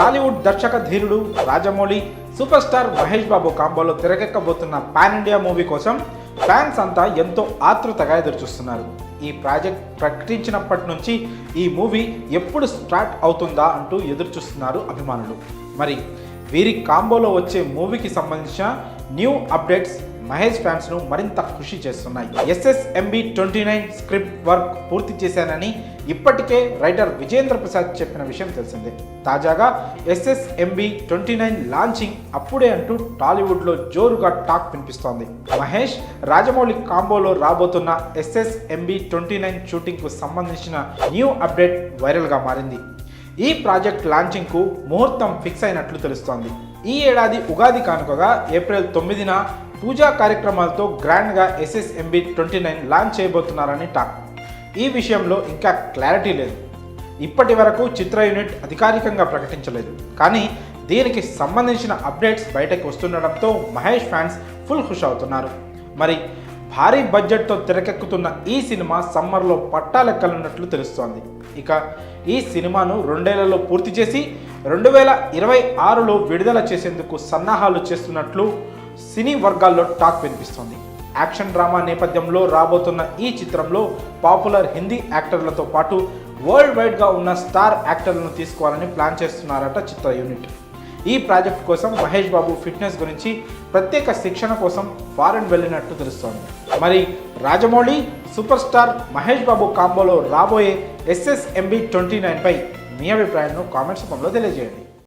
టాలీవుడ్ దర్శక ధీరుడు Rajamouli super star Mahesh Babu కాంబోలో తెరకెక్కబోతున్న పాన్ ఇండియా మూవీ కోసం ఫ్యాన్స్ అంతా ఎంతో ఆతృతగా ఎదురుచూస్తున్నారు. ఈ ప్రాజెక్ట్ ప్రకటించినప్పటి నుంచి ఈ మూవీ ఎప్పుడు స్టార్ట్ అవుతుందా అంటూ ఎదురుచూస్తున్నారు అభిమానులు. మరి వీరి కాంబోలో వచ్చే మూవీకి సంబంధించిన న్యూ అప్డేట్స్ మహేష్ ఫ్యాన్స్ను మరింత ఖుషి చేస్తున్నాయి. SSMB twenty nine script work పూర్తి చేశానని ఇప్పటికే రైటర్ విజేంద్ర ప్రసాద్ చెప్పిన విషయం తెలిసిందే. తాజాగా ఎస్ఎస్ఎంబి ట్వంటీ నైన్ లాంచింగ్ అప్పుడే అంటూ టాలీవుడ్లో జోరుగా టాక్ వినిపిస్తోంది. మహేష్ రాజమౌళి కాంబోలో రాబోతున్న ఎస్ఎస్ఎంబి ట్వంటీ నైన్ షూటింగ్కు సంబంధించిన న్యూ అప్డేట్ వైరల్గా మారింది. ఈ ప్రాజెక్ట్ లాంచింగ్కు ముహూర్తం ఫిక్స్ అయినట్లు తెలుస్తోంది. ఈ ఏడాది ఉగాది కానుకగా ఏప్రిల్ తొమ్మిదిన పూజా కార్యక్రమాలతో గ్రాండ్గా ఎస్ఎస్ఎంబి ట్వంటీ నైన్ లాంచ్ చేయబోతున్నారని టాక్. ఈ విషయంలో ఇంకా క్లారిటీ లేదు. ఇప్పటి వరకు చిత్ర యూనిట్ అధికారికంగా ప్రకటించలేదు. కానీ దీనికి సంబంధించిన అప్డేట్స్ బయటకు వస్తుండడంతో మహేష్ ఫ్యాన్స్ ఫుల్ ఖుష్ అవుతున్నారు. మరి భారీ బడ్జెట్తో తెరకెక్కుతున్న ఈ సినిమా సమ్మర్లో పట్టాలెక్కనున్నట్లు తెలుస్తోంది. ఇక ఈ సినిమాను రెండేళ్ళలో పూర్తి చేసి రెండు వేల ఇరవై ఆరులో విడుదల చేసేందుకు సన్నాహాలు చేస్తున్నట్లు సినీ వర్గాల్లో టాక్ వినిపిస్తోంది. యాక్షన్ డ్రామా నేపథ్యంలో రాబోతున్న ఈ చిత్రంలో పాపులర్ హిందీ యాక్టర్లతో పాటు వరల్డ్ వైడ్గా ఉన్న స్టార్ యాక్టర్లను తీసుకోవాలని ప్లాన్ చేస్తున్నారట చిత్ర యూనిట్. ఈ ప్రాజెక్ట్ కోసం మహేష్ బాబు ఫిట్నెస్ గురించి ప్రత్యేక శిక్షణ కోసం ఫారెన్ వెళ్ళినట్టు తెలుస్తోంది. మరి రాజమౌళి సూపర్ స్టార్ మహేష్ బాబు కాంబోలో రాబోయే ఎస్ఎస్ఎంబి ట్వంటీ నైన్పై మీ అభిప్రాయాలను కామెంట్స్ రూపంలో తెలియజేయండి.